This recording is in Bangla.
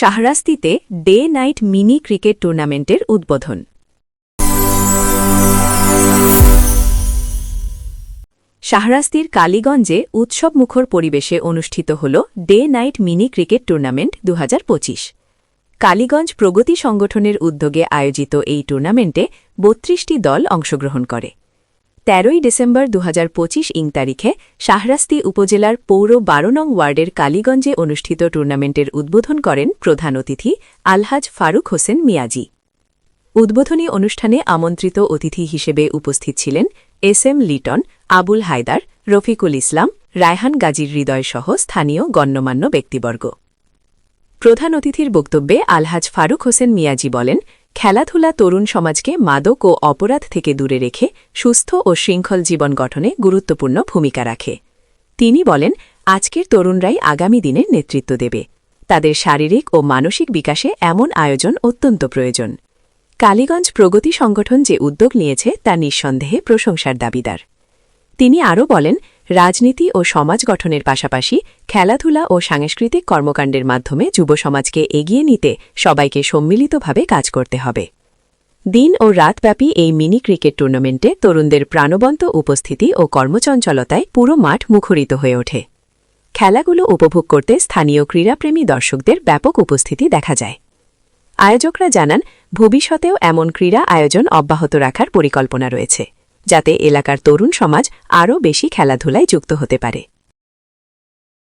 শাহরাস্তিতে ডে নাইট মিনি ক্রিকেট টুর্নামেন্টের উদ্বোধন। শাহরাস্তির কালীগঞ্জে উৎসবমুখর পরিবেশে অনুষ্ঠিত হল day night mini cricket tournament দু হাজার পঁচিশ। কালীগঞ্জ প্রগতি সংগঠনের উদ্যোগে আয়োজিত এই টুর্নামেন্টে বত্রিশটি দল অংশগ্রহণ করে। তেরোই ডিসেম্বর দু হাজার পঁচিশ ইং তারিখে শাহরাস্তি উপজেলার পৌর বারো নং ওয়ার্ডের কালীগঞ্জে অনুষ্ঠিত টুর্নামেন্টের উদ্বোধন করেন প্রধান অতিথি আলহাজ ফারুক হোসেন মিয়াজি। উদ্বোধনী অনুষ্ঠানে আমন্ত্রিত অতিথি হিসেবে উপস্থিত ছিলেন এস এম লিটন, আবুল হায়দার, রফিকুল ইসলাম, রায়হান গাজীর হৃদয়সহ স্থানীয় গণ্যমান্য ব্যক্তিবর্গ। প্রধান অতিথির বক্তব্যে আলহাজ ফারুক হোসেন মিয়াজি বলেন খেলাধুলা তরুণ সমাজকে মাদক ও অপরাধ থেকে দূরে রেখে সুস্থ ও শৃঙ্খল জীবন গঠনে গুরুত্বপূর্ণ ভূমিকা রাখে। তিনি বলেন, আজকের তরুণরাই আগামী দিনের নেতৃত্ব দেবে। তাদের শারীরিক ও মানসিক বিকাশে এমন আয়োজন অত্যন্ত প্রয়োজন। কালীগঞ্জ প্রগতি সংগঠন যে উদ্যোগ নিয়েছে তা নিঃসন্দেহে প্রশংসার দাবিদার। তিনি আরও বলেন রাজনীতি ও সমাজ গঠনের পাশাপাশি খেলাধুলা ও সাংস্কৃতিক কর্মকাণ্ডের মাধ্যমে যুব সমাজকে এগিয়ে নিতে সবাইকে সম্মিলিতভাবে কাজ করতে হবে। দিন ও রাতব্যাপী এই মিনি ক্রিকেট টুর্নামেন্টে তরুণদের প্রাণবন্ত উপস্থিতি ও কর্মচঞ্চলতায় পুরো মাঠ মুখরিত হয়ে ওঠে। খেলাগুলো উপভোগ করতে স্থানীয় ক্রীড়াপ্রেমী দর্শকদের ব্যাপক উপস্থিতি দেখা যায়। আয়োজকরা জানান, ভবিষ্যতেও এমন ক্রীড়া আয়োজন অব্যাহত রাখার পরিকল্পনা রয়েছে। যাতে এলাকার তরুণ সমাজ আরও বেশি খেলাধুলায় যুক্ত হতে পারে।